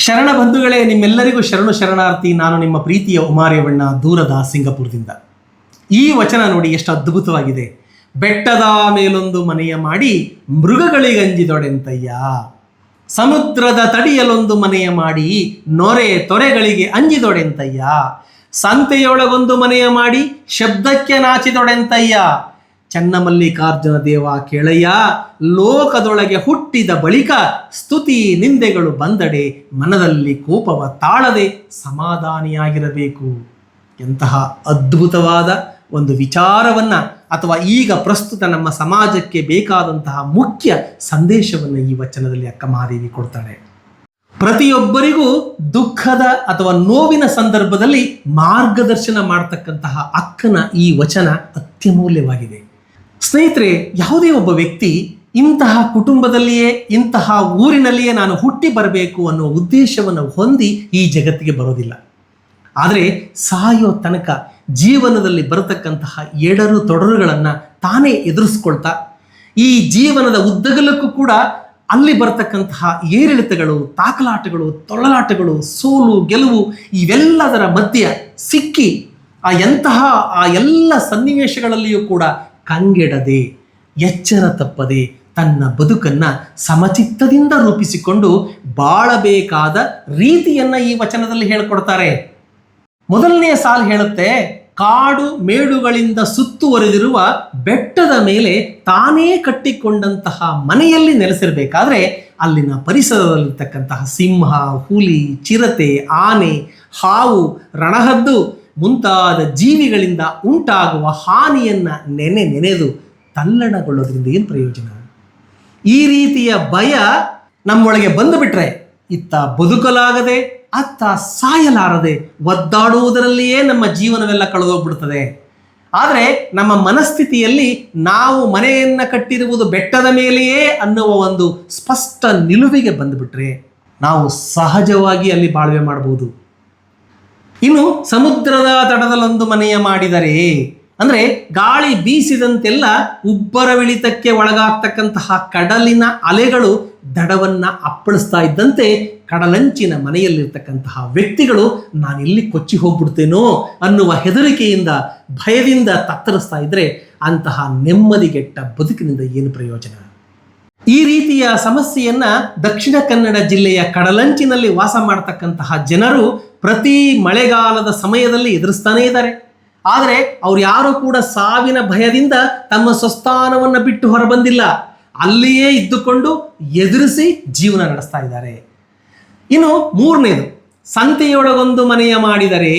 ಶರಣ ಬಂಧುಗಳೇ, ನಿಮ್ಮೆಲ್ಲರಿಗೂ ಶರಣು ಶರಣಾರ್ಥಿ, ನಾನು ನಿಮ್ಮ ಪ್ರೀತಿಯ ಉಮಾರ್ಯವಣ್ಣ ದೂರದ ಸಿಂಗಪುರದಿಂದ. ಈ ವಚನ ನೋಡಿ ಎಷ್ಟು ಅದ್ಭುತವಾಗಿದೆ. ಬೆಟ್ಟದ ಮೇಲೊಂದು ಮನೆಯ ಮಾಡಿ ಮೃಗಗಳಿಗಂಜಿದೊಡೆಂತಯ್ಯ. ಸಮುದ್ರದ ತಡಿಯಲೊಂದು ಮನೆಯ ಮಾಡಿ ನೊರೆ ತೊರೆಗಳಿಗೆ ಅಂಜಿದೊಡೆಂತಯ್ಯ. ಸಂತೆಯೊಳಗೊಂದು ಮನೆಯ ಮಾಡಿ ಶಬ್ದಕ್ಕೆ ನಾಚಿದೊಡೆಂತಯ್ಯ. ಚನ್ನಮಲ್ಲಿಕಾರ್ಜುನ ದೇವ ಕೇಳಯ್ಯ, ಲೋಕದೊಳಗೆ ಹುಟ್ಟಿದ ಬಳಿಕ ಸ್ತುತಿ ನಿಂದೆಗಳು ಬಂದಡೆ, ಮನದಲ್ಲಿ ಕೋಪವ ತಾಳದೆ ಸಮಾಧಾನಿಯಾಗಿರಬೇಕು. ಎಂತಹ ಅದ್ಭುತವಾದ ಒಂದು ವಿಚಾರವನ್ನ ಅಥವಾ ಈಗ ಪ್ರಸ್ತುತ ನಮ್ಮ ಸಮಾಜಕ್ಕೆ ಬೇಕಾದಂತಹ ಮುಖ್ಯ ಸಂದೇಶವನ್ನು ಈ ವಚನದಲ್ಲಿ ಅಕ್ಕ ಮಹಾದೇವಿ ಕೊಡ್ತಾಳೆ ಪ್ರತಿಯೊಬ್ಬರಿಗೂ ದುಃಖದ ಅಥವಾ ನೋವಿನ ಸಂದರ್ಭದಲ್ಲಿ ಮಾರ್ಗದರ್ಶನ ಮಾಡತಕ್ಕಂತಹ ಅಕ್ಕನ ಈ ವಚನ ಅತ್ಯಮೂಲ್ಯವಾಗಿದೆ. ಸ್ನೇಹಿತರೆ, ಯಾವುದೇ ಒಬ್ಬ ವ್ಯಕ್ತಿ ಇಂತಹ ಕುಟುಂಬದಲ್ಲಿಯೇ, ಇಂತಹ ಊರಿನಲ್ಲಿಯೇ ನಾನು ಹುಟ್ಟಿ ಬರಬೇಕು ಅನ್ನೋ ಉದ್ದೇಶವನ್ನು ಹೊಂದಿ ಈ ಜಗತ್ತಿಗೆ ಬರೋದಿಲ್ಲ. ಆದರೆ ಸಾಯೋ ತನಕ ಜೀವನದಲ್ಲಿ ಬರತಕ್ಕಂತಹ ಎಡರು ತೊಡರುಗಳನ್ನು ತಾನೇ ಎದುರಿಸ್ಕೊಳ್ತಾ, ಈ ಜೀವನದ ಉದ್ದಗಲಕ್ಕೂ ಕೂಡ ಅಲ್ಲಿ ಬರತಕ್ಕಂತಹ ಏರಿಳಿತಗಳು, ತಾಕಲಾಟಗಳು, ತೊಳಲಾಟಗಳು, ಸೋಲು, ಗೆಲುವು ಇವೆಲ್ಲದರ ಮಧ್ಯೆ ಸಿಕ್ಕಿ ಆ ಎಂತಹ, ಆ ಎಲ್ಲ ಸನ್ನಿವೇಶಗಳಲ್ಲಿಯೂ ಕೂಡ ಕಂಗೆಡದೆ ಎಚ್ಚರ ತಪ್ಪದೆ ತನ್ನ ಬದುಕನ್ನ ಸಮಚಿತ್ತದಿಂದ ರೂಪಿಸಿಕೊಂಡು ಬಾಳಬೇಕಾದ ರೀತಿಯನ್ನ ಈ ವಚನದಲ್ಲಿ ಹೇಳಿಕೊಡ್ತಾರೆ. ಮೊದಲನೆಯ ಸಾಲು ಹೇಳುತ್ತೆ, ಕಾಡು ಮೇಡುಗಳಿಂದ ಸುತ್ತುವರೆದಿರುವ ಬೆಟ್ಟದ ಮೇಲೆ ತಾನೇ ಕಟ್ಟಿಕೊಂಡಂತಹ ಮನೆಯಲ್ಲಿ ನೆಲೆಸಿರಬೇಕಾದ್ರೆ ಅಲ್ಲಿನ ಪರಿಸರದಲ್ಲಿರ್ತಕ್ಕಂತಹ ಸಿಂಹ, ಹುಲಿ, ಚಿರತೆ, ಆನೆ, ಹಾವು, ರಣಹದ್ದು ಮುಂತಾದ ಜೀವಿಗಳಿಂದ ಉಂಟಾಗುವ ಹಾನಿಯನ್ನು ನೆನೆ ನೆನೆದು ತಲ್ಲಣಗೊಳ್ಳೋದ್ರಿಂದ ಏನು ಪ್ರಯೋಜನ? ಈ ರೀತಿಯ ಭಯ ನಮ್ಮೊಳಗೆ ಬಂದು ಬಿಟ್ರೆ ಇತ್ತ ಬದುಕಲಾಗದೆ, ಅತ್ತ ಸಾಯಲಾರದೆ ಒದ್ದಾಡುವುದರಲ್ಲಿಯೇ ನಮ್ಮ ಜೀವನವೆಲ್ಲ ಕಳೆದೋಗ್ಬಿಡ್ತದೆ. ಆದರೆ ನಮ್ಮ ಮನಸ್ಥಿತಿಯಲ್ಲಿ ನಾವು ಮನೆಯನ್ನು ಕಟ್ಟಿರುವುದು ಬೆಟ್ಟದ ಮೇಲೆಯೇ ಅನ್ನುವ ಒಂದು ಸ್ಪಷ್ಟ ನಿಲುವಿಗೆ ಬಂದುಬಿಟ್ರೆ ನಾವು ಸಹಜವಾಗಿ ಅಲ್ಲಿ ಬಾಳ್ವೆ ಮಾಡಬಹುದು ಇನ್ನು ಸಮುದ್ರದ ತಟದಲ್ಲೊಂದು ಮನೆಯ ಮಾಡಿದರೆ, ಅಂದ್ರೆ ಗಾಳಿ ಬೀಸಿದಂತೆಲ್ಲ ಉಬ್ಬರವಿಳಿತಕ್ಕೆ ಒಳಗಾಗ್ತಕ್ಕಂತಹ ಕಡಲಿನ ಅಲೆಗಳು ದಡವನ್ನ ಅಪ್ಪಳಿಸ್ತಾ ಇದ್ದಂತೆ ಕಡಲಂಚಿನ ಮನೆಯಲ್ಲಿರ್ತಕ್ಕಂತಹ ವ್ಯಕ್ತಿಗಳು, ನಾನಿಲ್ಲಿ ಕೊಚ್ಚಿ ಹೋಗ್ಬಿಡ್ತೇನೋ ಅನ್ನುವ ಹೆದರಿಕೆಯಿಂದ, ಭಯದಿಂದ ತತ್ತರಿಸ್ತಾ ಇದ್ರೆ ಅಂತಹ ನೆಮ್ಮದಿಗೆಟ್ಟ ಬದುಕಿನಿಂದ ಏನು ಪ್ರಯೋಜನ? ಈ ರೀತಿಯ ಸಮಸ್ಯೆಯನ್ನ ದಕ್ಷಿಣ ಕನ್ನಡ ಜಿಲ್ಲೆಯ ಕಡಲಂಚಿನಲ್ಲಿ ವಾಸ ಮಾಡತಕ್ಕಂತಹ ಜನರು ಪ್ರತಿ ಮಳೆಗಾಲದ ಸಮಯದಲ್ಲಿ ಎದುರಿಸ್ತಾನೇ ಇದ್ದಾರೆ. ಆದರೆ ಅವ್ರು ಯಾರು ಕೂಡ ಸಾವಿನ ಭಯದಿಂದ ತಮ್ಮ ಸ್ವಸ್ಥಾನವನ್ನು ಬಿಟ್ಟು ಹೊರಬಂದಿಲ್ಲ. ಅಲ್ಲಿಯೇ ಇದ್ದುಕೊಂಡು ಎದುರಿಸಿ ಜೀವನ ನಡೆಸ್ತಾ ಇದ್ದಾರೆ. ಇನ್ನು ಮೂರನೇದು, ಸಂತೆಯೊಳಗೊಂದು ಮನೆಯ ಮಾಡಿದರೆ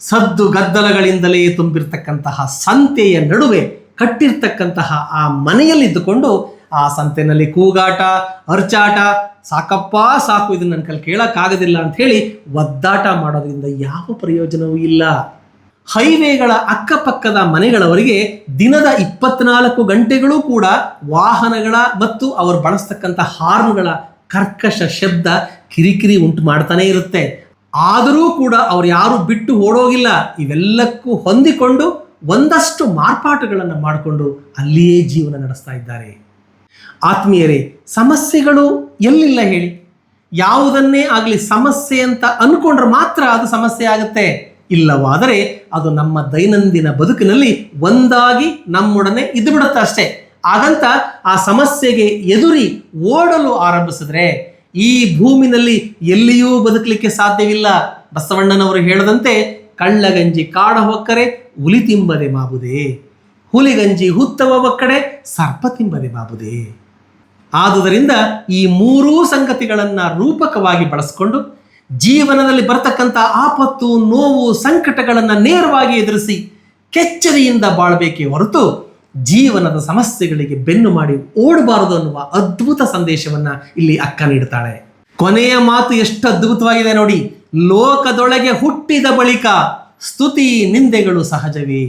ಸದ್ದು ಗದ್ದಲಗಳಿಂದಲೇ ತುಂಬಿರ್ತಕ್ಕಂತಹ ಸಂತೆಯ ನಡುವೆ ಕಟ್ಟಿರ್ತಕ್ಕಂತಹ ಆ ಮನೆಯಲ್ಲಿದ್ದುಕೊಂಡು ಆ ಸಂತೆನಲ್ಲಿ ಕೂಗಾಟ ಅರ್ಚಾಟ ಸಾಕಪ್ಪ, ಸಾಕು ಇದನ್ನ ನನ್ನ ಕಲ್ ಕೇಳಕ್ಕಾಗೋದಿಲ್ಲ ಅಂತ ಹೇಳಿ ಒದ್ದಾಟ ಮಾಡೋದ್ರಿಂದ ಯಾವ ಪ್ರಯೋಜನವೂ ಇಲ್ಲ. ಹೈವೇಗಳ ಅಕ್ಕಪಕ್ಕದ ಮನೆಗಳವರಿಗೆ ದಿನದ ಇಪ್ಪತ್ನಾಲ್ಕು ಗಂಟೆಗಳೂ ಕೂಡ ವಾಹನಗಳ ಮತ್ತು ಅವರು ಬಳಸ್ತಕ್ಕಂಥ ಹಾರ್ನ್ಗಳ ಕರ್ಕಶ ಶಬ್ದ ಕಿರಿಕಿರಿ ಉಂಟು ಮಾಡ್ತಾನೆ ಇರುತ್ತೆ. ಆದರೂ ಕೂಡ ಅವ್ರು ಯಾರು ಬಿಟ್ಟು ಓಡೋಗಿಲ್ಲ. ಇವೆಲ್ಲಕ್ಕೂ ಹೊಂದಿಕೊಂಡು ಒಂದಷ್ಟು ಮಾರ್ಪಾಟುಗಳನ್ನು ಮಾಡಿಕೊಂಡು ಅಲ್ಲಿಯೇ ಜೀವನ ನಡೆಸ್ತಾ ಇದ್ದಾರೆ. ಆತ್ಮೀಯರೇ, ಸಮಸ್ಯೆಗಳು ಎಲ್ಲಿಲ್ಲ ಹೇಳಿ? ಯಾವುದನ್ನೇ ಆಗಲಿ ಸಮಸ್ಯೆ ಅಂತ ಅನ್ಕೊಂಡ್ರೆ ಮಾತ್ರ ಅದು ಸಮಸ್ಯೆ ಆಗುತ್ತೆ. ಇಲ್ಲವಾದರೆ ಅದು ನಮ್ಮ ದೈನಂದಿನ ಬದುಕಿನಲ್ಲಿ ಒಂದಾಗಿ ನಮ್ಮೊಡನೆ ಇದ್ದು ಬಿಡುತ್ತೆ ಅಷ್ಟೇ. ಹಾಗಂತ ಆ ಸಮಸ್ಯೆಗೆ ಎದುರಿ ಓಡಲು ಆರಂಭಿಸಿದ್ರೆ ಈ ಭೂಮಿನಲ್ಲಿ ಎಲ್ಲಿಯೂ ಬದುಕಲಿಕ್ಕೆ ಸಾಧ್ಯವಿಲ್ಲ. ಬಸವಣ್ಣನವರು ಹೇಳದಂತೆ, ಕಳ್ಳಗಂಜಿ ಕಾಡ ಹೊಕ್ಕರೆ ಉಲಿತಿಂಬದೆ ಮಾಬುದೇ ಹುಲಿಗಂಜಿ ಹುತ್ತವ ಒಕ್ಕಡೆ ಸರ್ಪ ತಿಂಬದೆ ಬಾಬುದೇ. ಆದುದರಿಂದ ಈ ಮೂರೂ ಸಂಗತಿಗಳನ್ನು ರೂಪಕವಾಗಿ ಬಳಸಿಕೊಂಡು ಜೀವನದಲ್ಲಿ ಬರತಕ್ಕಂಥ ಆಪತ್ತು, ನೋವು, ಸಂಕಟಗಳನ್ನು ನೇರವಾಗಿ ಎದುರಿಸಿ ಕೆಚ್ಚರಿಯಿಂದ ಬಾಳಬೇಕೇ ಹೊರತು ಜೀವನದ ಸಮಸ್ಯೆಗಳಿಗೆ ಬೆನ್ನು ಮಾಡಿ ಓಡಬಾರದು ಅನ್ನುವ ಅದ್ಭುತ ಸಂದೇಶವನ್ನ ಇಲ್ಲಿ ಅಕ್ಕ ನೀಡುತ್ತಾಳೆ. ಕೊನೆಯ ಮಾತು ಎಷ್ಟು ಅದ್ಭುತವಾಗಿದೆ ನೋಡಿ, ಲೋಕದೊಳಗೆ ಹುಟ್ಟಿದ ಬಳಿಕ ಸ್ತುತಿ ನಿಂದೆಗಳು ಸಹಜವೇ.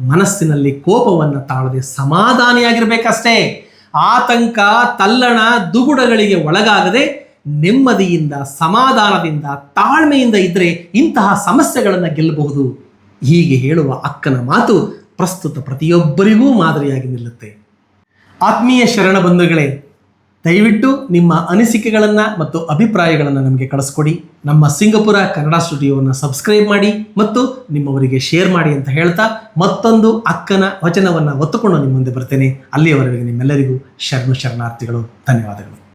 ಮನಸ್ಸಿನಲ್ಲಿ ಕೋಪವನ್ನು ತಾಳದೆ ಸಮಾಧಾನಿಯಾಗಿರಬೇಕಷ್ಟೇ. ಆತಂಕ, ತಲ್ಲಣ, ದುಗುಡಗಳಿಗೆ ಒಳಗಾಗದೆ ನೆಮ್ಮದಿಯಿಂದ, ಸಮಾಧಾನದಿಂದ, ತಾಳ್ಮೆಯಿಂದ ಇದ್ರೆ ಇಂತಹ ಸಮಸ್ಯೆಗಳನ್ನು ಗೆಲ್ಲಬಹುದು. ಹೀಗೆ ಹೇಳುವ ಅಕ್ಕನ ಮಾತು ಪ್ರಸ್ತುತ ಪ್ರತಿಯೊಬ್ಬರಿಗೂ ಮಾದರಿಯಾಗಿ ನಿಲ್ಲುತ್ತೆ. ಆತ್ಮೀಯ ಶರಣ ಬಂಧುಗಳೇ ದಯವಿಟ್ಟು ನಿಮ್ಮ ಅನಿಸಿಕೆಗಳನ್ನು ಮತ್ತು ಅಭಿಪ್ರಾಯಗಳನ್ನು ನಮಗೆ ಕಳಿಸ್ಕೊಡಿ. ನಮ್ಮ ಸಿಂಗಪುರ ಕನ್ನಡ ಸ್ಟುಡಿಯೋವನ್ನು ಸಬ್ಸ್ಕ್ರೈಬ್ ಮಾಡಿ ಮತ್ತು ನಿಮ್ಮವರಿಗೆ ಶೇರ್ ಮಾಡಿ ಅಂತ ಹೇಳ್ತಾ ಮತ್ತೊಂದು ಅಕ್ಕನ ವಚನವನ್ನು ಒತ್ತುಕೊಂಡು ನಿಮ್ಮ ಮುಂದೆ ಬರ್ತೇನೆ. ಅಲ್ಲಿಯವರೆಗೆ ನಿಮ್ಮೆಲ್ಲರಿಗೂ ಶರಣು ಶರಣಾರ್ಥಿಗಳು. ಧನ್ಯವಾದಗಳು.